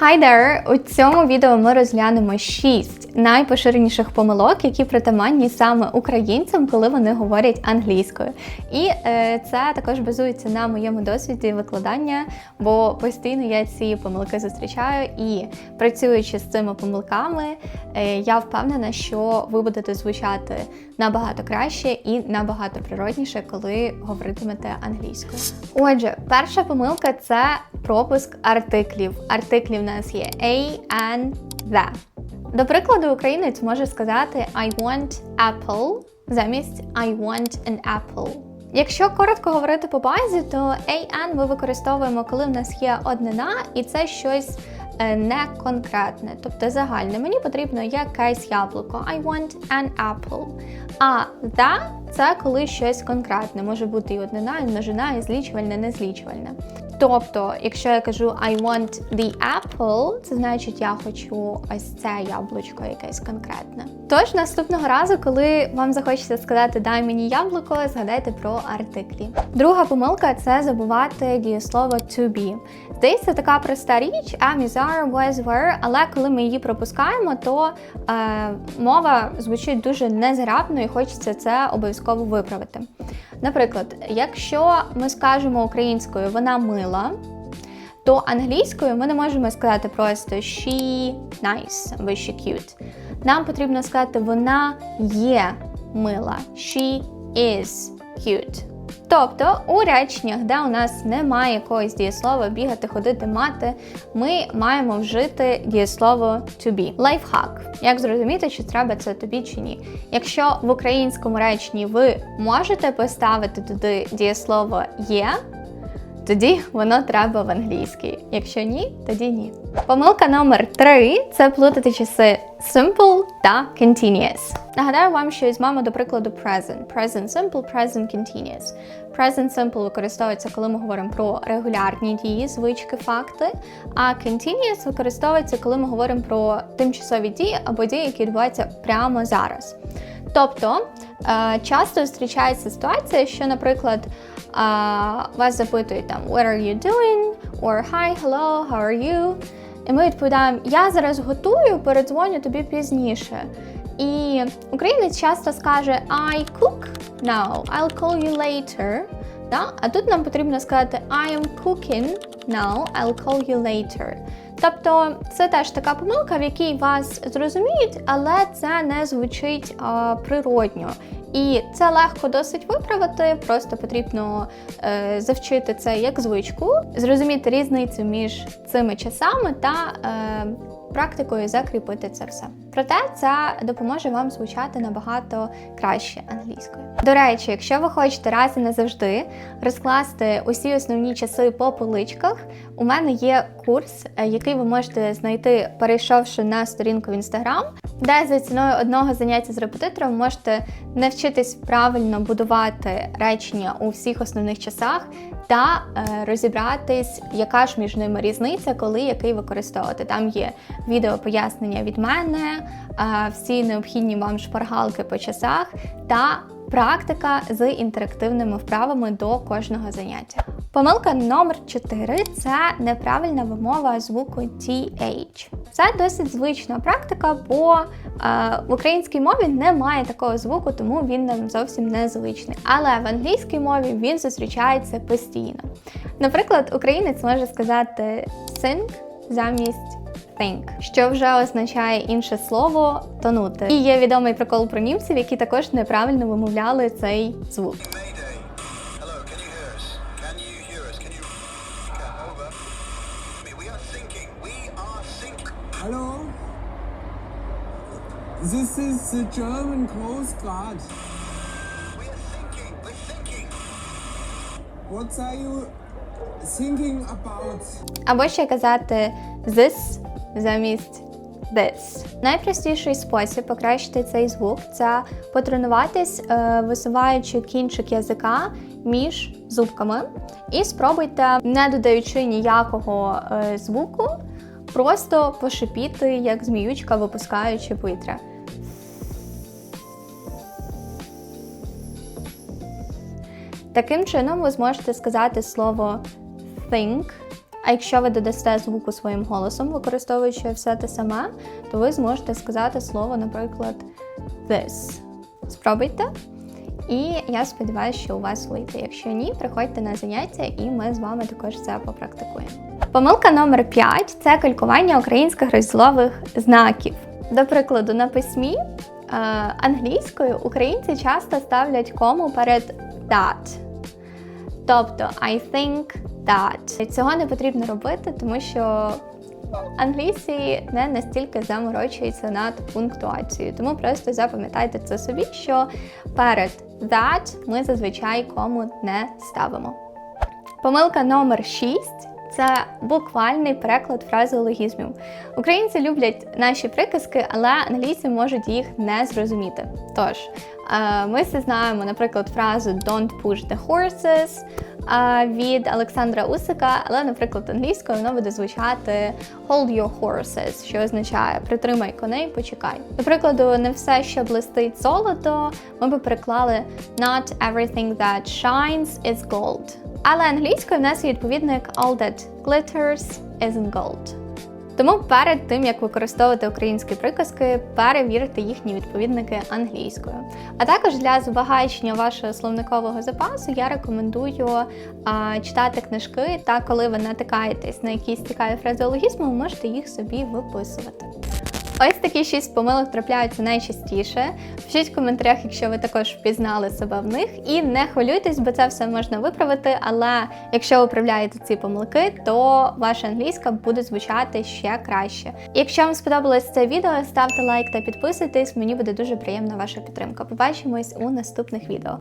Hi there! У цьому відео ми розглянемо 6 найпоширеніших помилок, які притаманні саме українцям, коли вони говорять англійською. І е, це також базується на моєму досвіді викладання, бо постійно я ці помилки зустрічаю. І працюючи з цими помилками, е, я впевнена, що ви будете звучати набагато краще і набагато природніше, коли говоритимете англійською. Отже, перша помилка це пропуск артиклів. Артиклів у нас є a, and, the. До прикладу, українець може сказати I want apple замість I want an apple. Якщо коротко говорити по базі, то a, and ми використовуємо, коли в нас є однина, і це щось не конкретне, тобто загальне. Мені потрібно якесь яблуко. I want an apple. А the – це коли щось конкретне. Може бути і однина, і множина, і злічувальне, незлічувальне. Тобто, якщо я кажу I want the apple, це значить я хочу ось це яблучко якесь конкретне. Тож наступного разу, коли вам захочеться сказати дай мені яблуко, згадайте про артиклі. Друга помилка це забувати дієслово to be. Здається, така проста річ, am, is, was, were, але коли ми її пропускаємо, то е, мова звучить дуже незграбно і хочеться це обов'язково виправити. Наприклад, якщо ми скажемо українською вона мила, то англійською ми не можемо сказати просто she nice або she cute. Нам потрібно сказати вона є мила. She is cute. Тобто у реченнях, де у нас немає якогось дієслова бігати, ходити, мати, ми маємо вжити дієслово to be. Лайфхак. Як зрозуміти, чи треба це тобі чи ні? Якщо в українському реченні ви можете поставити туди дієслово є, тоді воно треба в англійській. Якщо ні, тоді ні. Помилка номер три це плутати часи simple та continuous. Нагадаю вам, що візьмемо до прикладу present. Present simple, present continuous. Present simple використовується, коли ми говоримо про регулярні дії, звички, факти. А continuous використовується, коли ми говоримо про тимчасові дії або дії, які відбуваються прямо зараз. Тобто е, часто зустрічається ситуація, що, наприклад, е, вас запитують там What are you doing? or Hi, hello, how are you? І ми відповідаємо: Я зараз готую, передзвоню тобі пізніше. І українець часто скаже I cook now, I'll call you later. Да? А тут нам потрібно сказати I am cooking now, I'll call you later. Тобто це теж така помилка, в якій вас зрозуміють, але це не звучить е, природньо. І це легко досить виправити, просто потрібно е, завчити це як звичку, зрозуміти різницю між цими часами та е, практикою закріпити це все. Проте це допоможе вам звучати набагато краще англійською. До речі, якщо ви хочете раз і назавжди розкласти усі основні часи по поличках, у мене є курс, е, який ви можете знайти, перейшовши на сторінку в інстаграм, де за ціною одного заняття з репетитором можете навчитись правильно будувати речення у всіх основних часах та е, розібратись, яка ж між ними різниця, коли який використовувати. Там є відео пояснення від мене, всі необхідні вам шпаргалки по часах та практика з інтерактивними вправами до кожного заняття. Помилка номер 4 це неправильна вимова звуку TH. Це досить звична практика, бо е, в українській мові немає такого звуку, тому він нам зовсім не звичний. Але в англійській мові він зустрічається постійно. Наприклад, українець може сказати sing замість think, що вже означає інше слово тонути. І є відомий прикол про німців, які також неправильно вимовляли цей звук. This is the German Coast Guard. We are sinking. We're sinking. What are you thinking about? Або ще казати this замість this. Найпростіший спосіб покращити цей звук це потренуватись, е, висуваючи кінчик язика між зубками. І спробуйте, не додаючи ніякого е, звуку, просто пошипіти, як зміючка, випускаючи повітря. Таким чином ви зможете сказати слово think А якщо ви додасте звуку своїм голосом, використовуючи все те саме, то ви зможете сказати слово, наприклад, this. Спробуйте. І я сподіваюся, що у вас вийде. Якщо ні, приходьте на заняття, і ми з вами також це попрактикуємо. Помилка номер 5 це калькування українських розділових знаків. До прикладу, на письмі е, англійською українці часто ставлять кому перед that. Тобто I think that. Цього не потрібно робити, тому що англійці не настільки заморочуються над пунктуацією. Тому просто запам'ятайте це собі, що перед that ми зазвичай кому не ставимо. Помилка номер 6 це буквальний переклад фразеологізмів. Українці люблять наші приказки, але англійці можуть їх не зрозуміти. Тож, е, ми всі знаємо, наприклад, фразу Don't push the horses від Олександра Усика, але, наприклад, англійською воно буде звучати Hold your horses, що означає притримай коней, почекай. До прикладу, не все, що блистить золото, ми би переклали Not everything that shines is gold. Але англійською в нас є відповідник All that glitters isn't gold. Тому перед тим, як використовувати українські приказки, перевірте їхні відповідники англійською. А також для збагачення вашого словникового запасу я рекомендую а, читати книжки, та коли ви натикаєтесь на якісь цікаві фразеологізми, ви можете їх собі виписувати. Ось такі шість помилок трапляються найчастіше. Пишіть в коментарях, якщо ви також впізнали себе в них. І не хвилюйтесь, бо це все можна виправити. Але якщо ви виправляєте ці помилки, то ваша англійська буде звучати ще краще. Якщо вам сподобалось це відео, ставте лайк та підписуйтесь. Мені буде дуже приємна ваша підтримка. Побачимось у наступних відео.